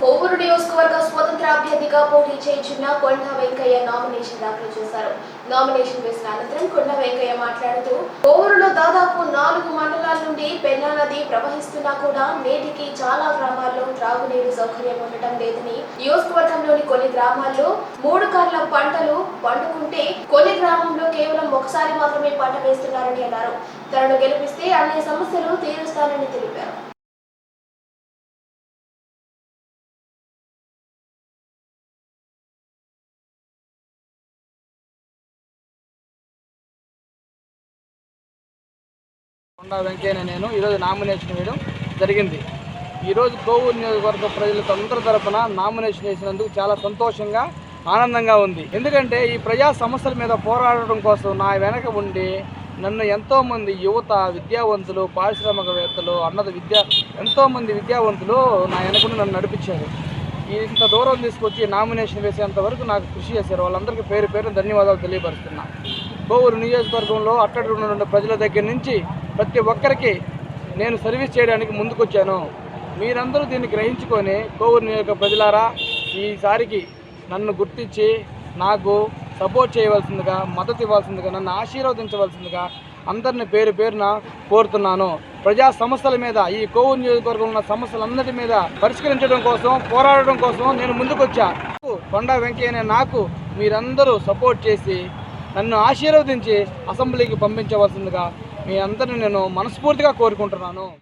కోవూరు నియోజకవర్గ స్వతంత్ర అభ్యర్థిగా పోటీ చేయించిన కొండ వెంకయ్య నామినేషన్ దాఖలు చేశారు. నామినేషన్ వేసిన అనంతరం కొండ వెంకయ్య మాట్లాడుతూ కోవూరులో దాదాపు నాలుగు మండలాల నుండి పెన్నా నది ప్రవహిస్తున్నా కూడా నేటికి చాలా గ్రామాల్లో త్రాగునీరు సౌకర్యం ఉండటం లేదని నియోజకవర్గంలోని కొన్ని గ్రామాల్లో మూడు కార్ల పంటలు పండుకుంటే కొన్ని గ్రామంలో కేవలం ఒకసారి మాత్రమే పంట వేస్తున్నారని అన్నారు. తనను గెలిపిస్తే అన్ని సమస్యలు తీరుస్తానని తెలిపారు. కొండా వెంకయ్య నేను ఈరోజు నామినేషన్ వేయడం జరిగింది. ఈరోజు కోవూరు నియోజకవర్గ ప్రజలకు తొందర తరపున నామినేషన్ వేసినందుకు చాలా సంతోషంగా ఆనందంగా ఉంది. ఎందుకంటే ఈ ప్రజా సమస్యల మీద పోరాడడం కోసం నా వెనక ఉండి నన్ను ఎంతోమంది యువత విద్యావంతులు పారిశ్రామికవేత్తలు అన్నది విద్యా ఎంతోమంది విద్యావంతులు నా వెనకుండి నన్ను నడిపించారు. ఇంత దూరం తీసుకొచ్చి నామినేషన్ వేసేంత వరకు నాకు కృషి చేశారు. వాళ్ళందరికీ పేరు పేరు ధన్యవాదాలు తెలియపరుస్తున్నా. కోవూరు నియోజకవర్గంలో అట్టడి ప్రజల దగ్గర నుంచి ప్రతి ఒక్కరికి నేను సర్వీస్ చేయడానికి ముందుకొచ్చాను. మీరందరూ దీన్ని గ్రహించుకొని కోవూరు నియోజక ప్రజలారా ఈసారికి నన్ను గుర్తించి నాకు సపోర్ట్ చేయవలసిందిగా మద్దతు ఇవ్వాల్సిందిగా నన్ను ఆశీర్వదించవలసిందిగా అందరిని పేరు పేరున కోరుతున్నాను. ప్రజా సమస్యల మీద ఈ కోవూరు నియోజకవర్గంలో ఉన్న సమస్యలన్నిటి మీద పరిష్కరించడం కోసం పోరాడడం కోసం నేను ముందుకొచ్చా. కొండా వెంకయ్య అనే నాకు మీరందరూ సపోర్ట్ చేసి నన్ను ఆశీర్వదించి అసెంబ్లీకి పంపించవలసిందిగా మీ అందరిని నేను మనస్ఫూర్తిగా కోరుకుంటున్నాను.